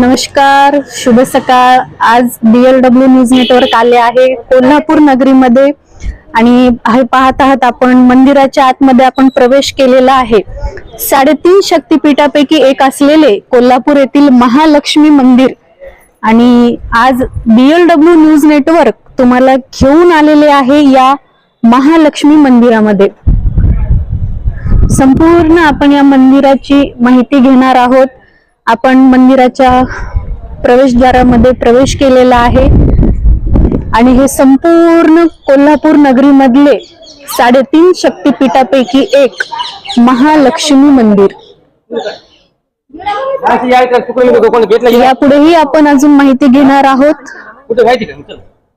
नमस्कार शुभ सकाळ. आज डब्ल्यू न्यूज नेटवर्क आले आहे कोल्हापूर नगरीमध्ये आणि हे पाहत आहात आपण मंदिराच्या आतमध्ये आपण प्रवेश केलेला आहे. साडेतीन शक्तिपीठापैकी एक असलेले कोल्हापूर येथील महालक्ष्मी मंदिर. आणि आज डब्ल्यू न्यूज नेटवर्क तुम्हाला घेऊन आलेले आहे या महालक्ष्मी मंदिरामध्ये. संपूर्ण आपण या मंदिराची माहिती घेणार आहोत. आपण मंदिराच्या प्रवेशद्वारामध्ये प्रवेश केलेला आहे आणि हे संपूर्ण कोल्हापूर नगरीमधले साडेतीन शक्तिपीठापैकी एक महालक्ष्मी मंदिर? यापुढेही आपण अजून माहिती घेणार आहोत.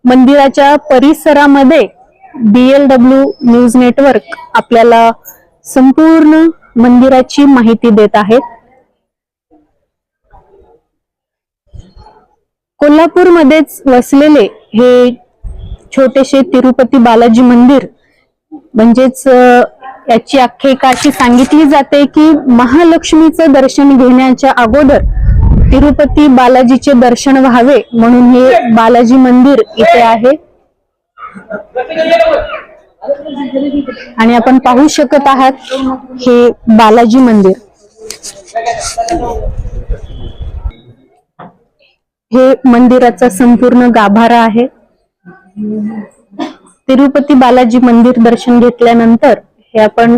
मंदिराच्या परिसरामध्ये डब्ल्यू न्यूज नेटवर्क आपल्याला संपूर्ण मंदिराची माहिती देत आहेत कोल्हापूरमध्येच वसलेले हे छोटेसे तिरुपती बालाजी मंदिर म्हणजेच याची आख्यायिका अशी सांगितली जाते की महालक्ष्मीचं दर्शन घेण्याच्या अगोदर तिरुपती बालाजीचे दर्शन व्हावे म्हणून हे बालाजी मंदिर इथे आहे. आणि आपण पाहू शकत आहात हे बालाजी मंदिर. हे मंदिराचा संपूर्ण गाभारा आहे. तिरुपती बालाजी मंदिर दर्शन घेतल्यानंतर हे आपण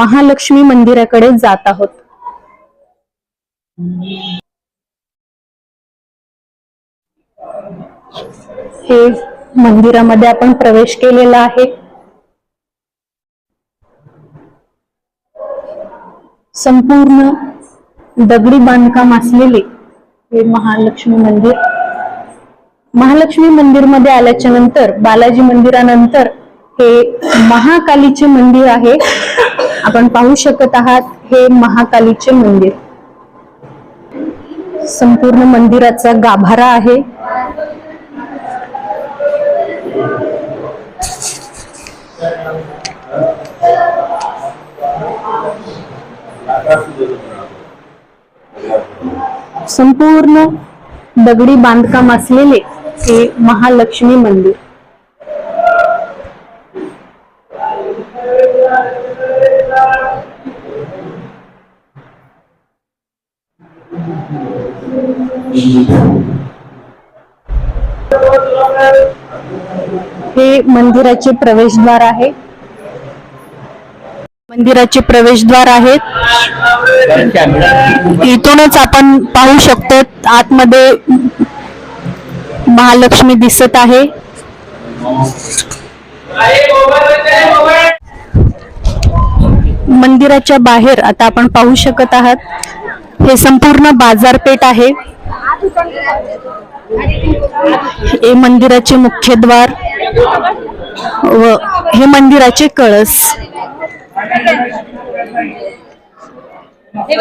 महालक्ष्मी मंदिराकडे जात आहोत. हे मंदिरामध्ये आपण प्रवेश केलेला आहे. संपूर्ण दगडी बांधकाम असलेले हे महालक्ष्मी मंदिर. महालक्ष्मी मंदिरमध्ये आल्याच्यानंतर बालाजी मंदिरानंतर हे महाकालीचे मंदिर आहे. आपण पाहू शकत आहात हे महाकालीचे मंदिर. संपूर्ण मंदिराचा गाभारा आहे. पूर्ण दगडी बांधकाम असलेले हे महालक्ष्मी मंदिर. हे मंदिराचे प्रवेशद्वार आहे. मंदिराचे प्रवेशद्वार आहेत. इथूनच आपण पाहू शकतो आतमध्ये महालक्ष्मी दिसत आहे. मंदिराच्या बाहेर आता आपण पाहू शकत आहात. हे संपूर्ण बाजारपेठ आहे. हे मंदिराचे मुख्य द्वार व हे मंदिराचे कळस. এই